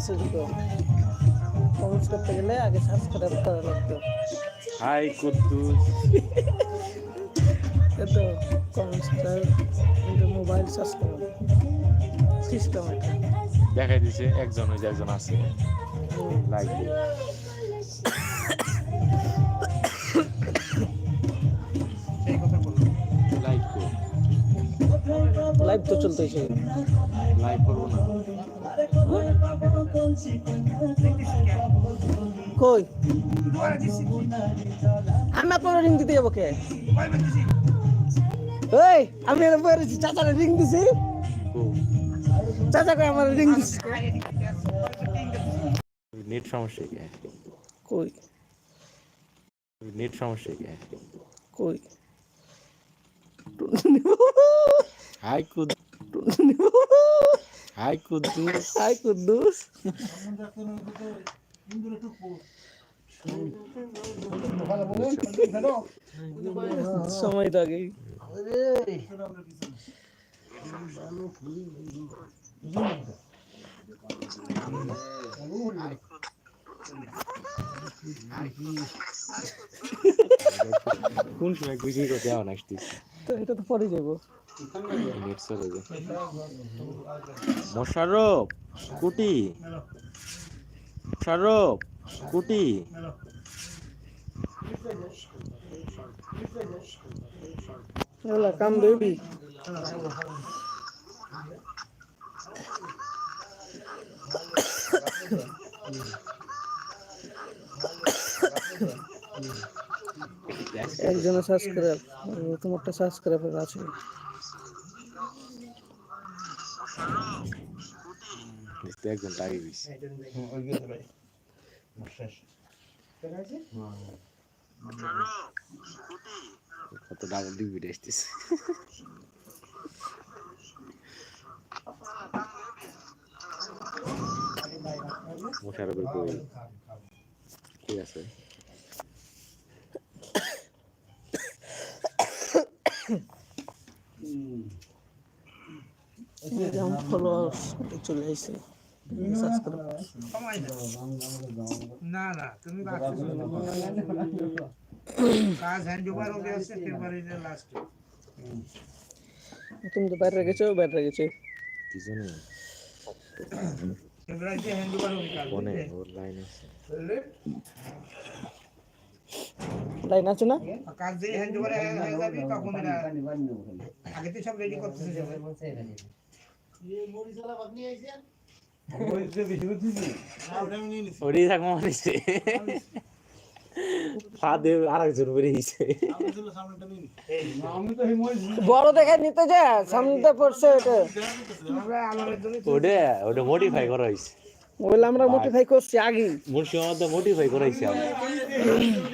Message কম comments করতে গেলে আগে সাবস্ক্রাইব করা লাগতো হাই কুদ্দুস। এত কমেন্টসটা কিন্তু মোবাইল সার্চ করো। সিস্টেম এটা। দেখাই দিছে একজন ওই যে একজন আছে। লাইক লাইক লাইভ তো চলতেছে। লাইক করব না। কই? আমি আপনার রিং দিতে যাব কে? ওই আমি এর পরে চাচারে রিং দিছি। কো চাচা কই আমার রিং দিছি। নেট সমস্যা কে? কই? নেট সমস্যা কে? কই? হাই কুদ হাই কুদ্দুস হাই কুদ্দুস সময় তো আগেই কোন সময় বুঝি তো দেওয়া না আসতিস তো এটা তো পরে যাব। মোশারফ স্কুটি মোশারফ এলা কাম বেবি একজনের সাবস্ক্রাইব তোমারটা সাবস্ক্রাইবার আছে। দেখতে একজন টাইম দিছে কত ডাবল ডিবি আসতেছে মোশারফের কই ঠিক আছে যেমন চলে না? না তুমি কাজ হ্যান্ড ওভার হবে আছে। ফেব্রুয়ারিতে লাস্টে তুমি তো বাইরে গেছো বাইরে গেছো কি জানি ফেব্রুয়ারিতে হ্যান্ড ওভার হবে কাজ ফোনে ওর লাইন আছে লাইন আছে। না কাজ যেই হ্যান্ড ওভার হয়ে যাবে তখন আগে তো সব রেডি করতেছে বড় দেখে নিতে যা সামনে পড়ছে ওটা। আমরা আলমের জন্য ওটা ওটা মডিফাই করা হয়েছে। ওইলে আমরা মোটিফাই করছি আগে। মধ্যে মডিফাই করা হয়েছে আমরা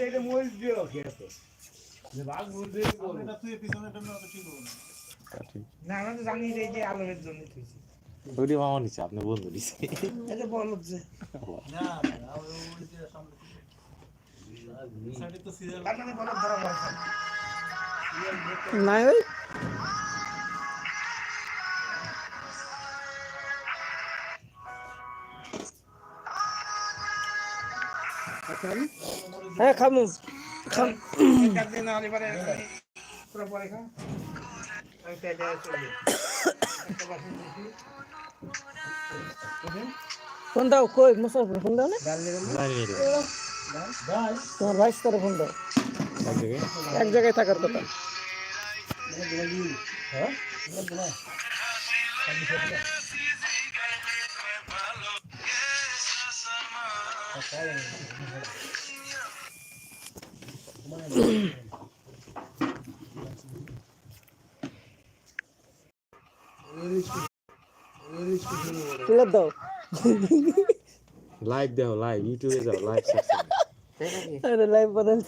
এটা মোজ দিও খেতে না আমরা তো জানি যে এই যে আলমের জন্য থুইছি। ওইটি মামা নিচ্ছে আপনি বন্ধু নিচ্ছে এটা বল হচ্ছে তার মানে নাই ওই হ্যাঁ খামু। খাম। ফোন দাও কই মুসাফর ফোন দাও না? তোমার ভাইস তারা ফোন দাও। এক জায়গায়? এক জায়গায় থাকার কথা। Kill it though. live daw live youtube is a live session ada live pada